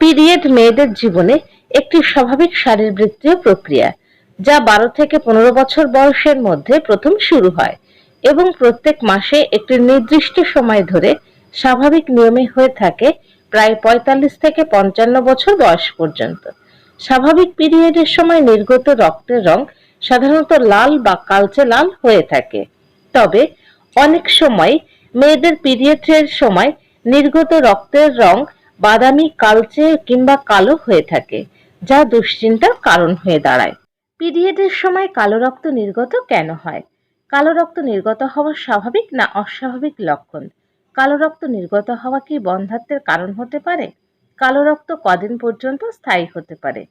Period মেয়েদের জীবনে একটি স্বাভাবিক শারীরবৃত্তীয় প্রক্রিয়া, যা বারো থেকে পনেরো বছর বয়সের মধ্যে প্রথম শুরু হয় এবং প্রত্যেক মাসে একটি নির্দিষ্ট সময় ধরে স্বাভাবিক নিয়মে হয়ে থাকে প্রায় পঁয়তাল্লিশ থেকে পঞ্চান্ন বছর বয়স পর্যন্ত। স্বাভাবিক পিরিয়ডের সময় নির্গত রক্তের রং সাধারণত লাল বা কালচে লাল হয়ে থাকে। তবে অনেক সময় মেয়েদের পিরিয়ডের সময় নির্গত রক্তের রং বাদামি, কালচে কিংবা কালো হয়ে থাকে, যা দুশ্চিন্তার কারণ হয়ে দাঁড়ায়। পিরিয়ডের সময় কালো রক্ত নির্গত কেন হয়? কালো রক্ত নির্গত হওয়া স্বাভাবিক না অস্বাভাবিক লক্ষণ? কালো রক্ত নির্গত হওয়া কি বন্ধাত্বের কারণ হতে পারে? কালো রক্ত কদিন পর্যন্ত স্থায়ী হতে পারে?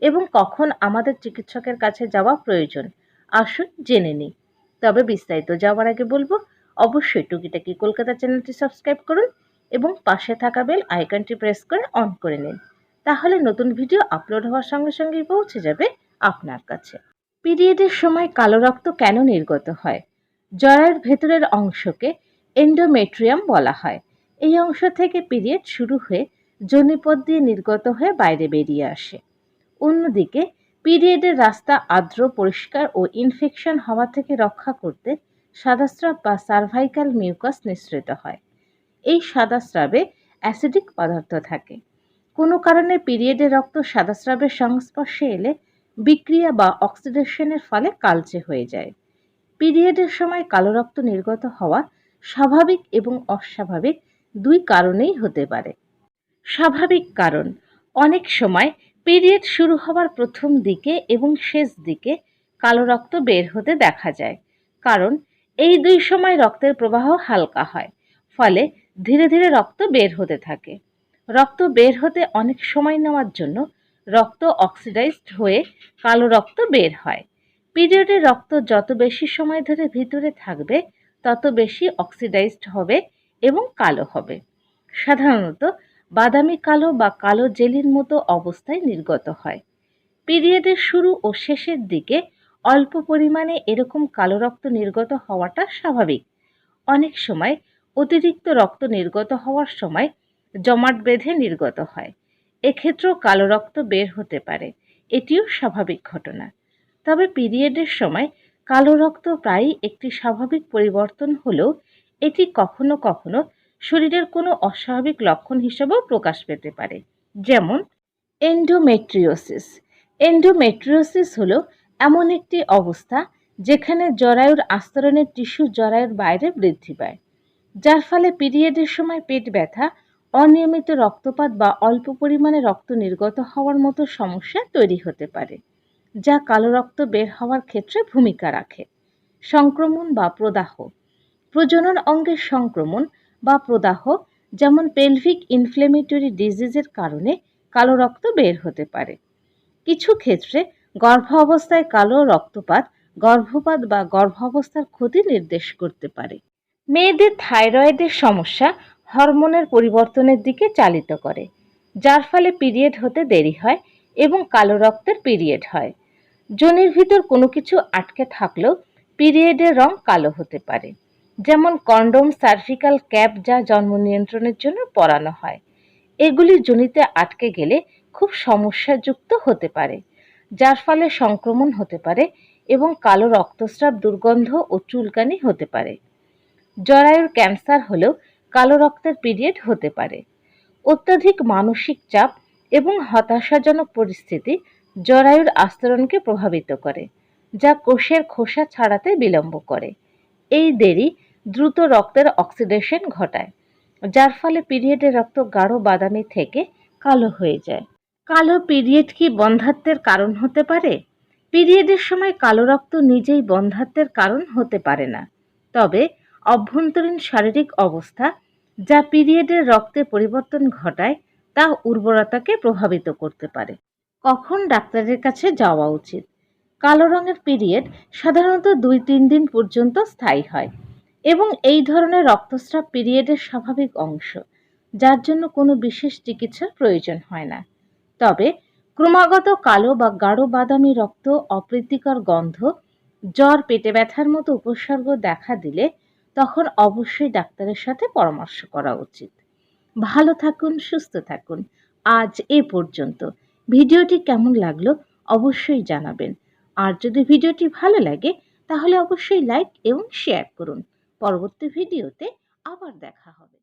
এবং কখন আমাদের চিকিৎসকের কাছে যাওয়া প্রয়োজন? আসুন জেনে নিই। তবে বিস্তারিত যাওয়ার আগে বলব অবশ্যই টুকিটাকি কলকাতা চ্যানেলটি সাবস্ক্রাইব করুন এবং পাশে থাকা বেল আইকনটি প্রেস করে অন করে নিন। তাহলে নতুন ভিডিও আপলোড হওয়ার সঙ্গে সঙ্গেই পৌঁছে যাবে আপনার কাছে। পিরিয়ডের সময় কালো রক্ত কেন নির্গত হয়? জরায়ুর ভেতরের অংশকে এন্ডোমেট্রিয়াম বলা হয়। এই অংশ থেকে পিরিয়ড শুরু হয়ে জনিপথ দিয়ে নির্গত হয়ে বাইরে বেরিয়ে আসে। অন্যদিকে পিরিয়ডের রাস্তা আর্দ্র, পরিষ্কার ও ইনফেকশন হওয়া থেকে রক্ষা করতে সাদাস্রাব বা সার্ভাইকাল মিউকাস নিঃসৃত হয়। এই সাদাস্রাবে অ্যাসিডিক পদার্থ থাকে। কোনো কারণে পিরিয়ডে রক্ত সাদাস্রাবের সংস্পর্শে এলে বিক্রিয়া বা অক্সিডেশনের ফলে কালচে হয়ে যায়। পিরিয়ডের সময় কালো রক্ত নির্গত হওয়া স্বাভাবিক এবং অস্বাভাবিক দুই কারণেই হতে পারে। স্বাভাবিক কারণ, অনেক সময় পিরিয়ড শুরু হওয়ার প্রথম দিকে এবং শেষ দিকে কালো রক্ত বের হতে দেখা যায়। কারণ এই দুই সময় রক্তের প্রবাহ হালকা হয়, ফলে ধীরে ধীরে রক্ত বের হতে থাকে। রক্ত বের হতে অনেক সময় নেওয়ার জন্য রক্ত অক্সিডাইজড হয়ে কালো রক্ত বের হয়। পিরিয়ডে রক্ত যত বেশি সময় ধরে ভিতরে থাকবে, তত বেশি অক্সিডাইজড হবে এবং কালো হবে। সাধারণত বাদামি কালো বা কালো জেলির মতো অবস্থায় নির্গত হয়। পিরিয়ডের শুরু ও শেষের দিকে অল্প পরিমাণে এরকম কালো রক্ত নির্গত হওয়াটা স্বাভাবিক। অনেক সময় অতিরিক্ত রক্ত নির্গত হওয়ার সময় জমাট বেঁধে নির্গত হয়। এক্ষেত্রেও কালো রক্ত বের হতে পারে। এটিও স্বাভাবিক ঘটনা। তবে পিরিয়ডের সময় কালো রক্ত প্রায়ই একটি স্বাভাবিক পরিবর্তন হলেও এটি কখনো কখনো শরীরের কোনো অস্বাভাবিক লক্ষণ হিসেবেও প্রকাশ পেতে পারে। যেমন এন্ডোমেট্রিওসিস এন্ডোমেট্রিওসিস হলো এমন একটি অবস্থা যেখানে জরায়ুর আস্তরণের টিস্যু জরায়ুর বাইরে বৃদ্ধি পায়, যার ফলে পিরিয়ডের সময় পেট ব্যথা, অনিয়মিত রক্তপাত বা অল্প পরিমাণে রক্ত নির্গত হওয়ার মতো সমস্যা তৈরি হতে পারে, যা কালো রক্ত বের হওয়ার ক্ষেত্রে ভূমিকা রাখে। সংক্রমণ বা প্রদাহ, প্রজনন অঙ্গের সংক্রমণ বা প্রদাহ, যেমন পেলভিক ইনফ্লেমেটরি ডিজিজের কারণে কালো রক্ত বের হতে পারে। কিছু ক্ষেত্রে গর্ভ অবস্থায় কালো রক্তপাত, গর্ভপাত বা গর্ভাবস্থার ক্ষতি নির্দেশ করতে পারে। মেয়েদের থাইরয়েডের সমস্যা হরমোনের পরিবর্তনের দিকে চালিত করে, যার ফলে পিরিয়ড হতে দেরি হয় এবং কালো রক্তের পিরিয়ড হয়। যোনির ভিতর কোনো কিছু আটকে থাকলেও পিরিয়ডের রং কালো হতে পারে, যেমন কন্ডোম সার্ভিক্যাল ক্যাপ যা জন্ম নিয়ন্ত্রণের জন্য পরানো হয়। এগুলি জনিতে আটকে গেলে খুব সমস্যাযুক্ত হতে পারে। যার ফলে সংক্রমণ হতে পারে এবং কালো রক্তস্রাব, দুর্গন্ধ ও চুলকানি হতে পারে। জরায়ুর ক্যান্সার হলেও কালো রক্তের পিরিয়ড হতে পারে। অত্যাধিক মানসিক চাপ এবং হতাশাজনক পরিস্থিতি জরায়ুর আস্তরণকে প্রভাবিত করে, যা কোষের খোসা ছাড়াতে বিলম্ব করে। এই দেরি দ্রুত রক্তের অক্সিডেশন ঘটায়, যার ফলে পিরিয়ডের রক্ত গাঢ় বাদামি থেকে কালো হয়ে যায়। কালো পিরিয়ড কি বন্ধাত্বের কারণ হতে পারে? পিরিয়ডের সময় কালো রক্ত নিজেই বন্ধাত্বের কারণ হতে পারে না। তবে অভ্যন্তরীণ শারীরিক অবস্থা যা পিরিয়ডের রক্তে পরিবর্তন ঘটায় তা উর্বরতাকে প্রভাবিত করতে পারে। কখন ডাক্তারের কাছে যাওয়া উচিত? কালো রঙের পিরিয়ড সাধারণত দুই তিন দিন পর্যন্ত স্থায়ী হয় এবং এই ধরনের রক্তস্রাব পিরিয়ডের স্বাভাবিক অংশ, যার জন্য কোনো বিশেষ চিকিৎসার প্রয়োজন হয় না। তবে ক্রমাগত কালো বা গাঢ় বাদামি রক্ত, অপ্রীতিকর গন্ধ, জ্বর, পেটে ব্যথার মতো উপসর্গ দেখা দিলে তখন অবশ্যই ডাক্তারের সাথে পরামর্শ করা উচিত। ভালো থাকুন, সুস্থ থাকুন। আজ এ পর্যন্ত। ভিডিওটি কেমন লাগল অবশ্যই জানাবেন। আর যদি ভিডিওটি ভালো লাগে, তাহলে অবশ্যই লাইক এবং শেয়ার করুন। পরবর্তী ভিডিওতে আবার দেখা হবে।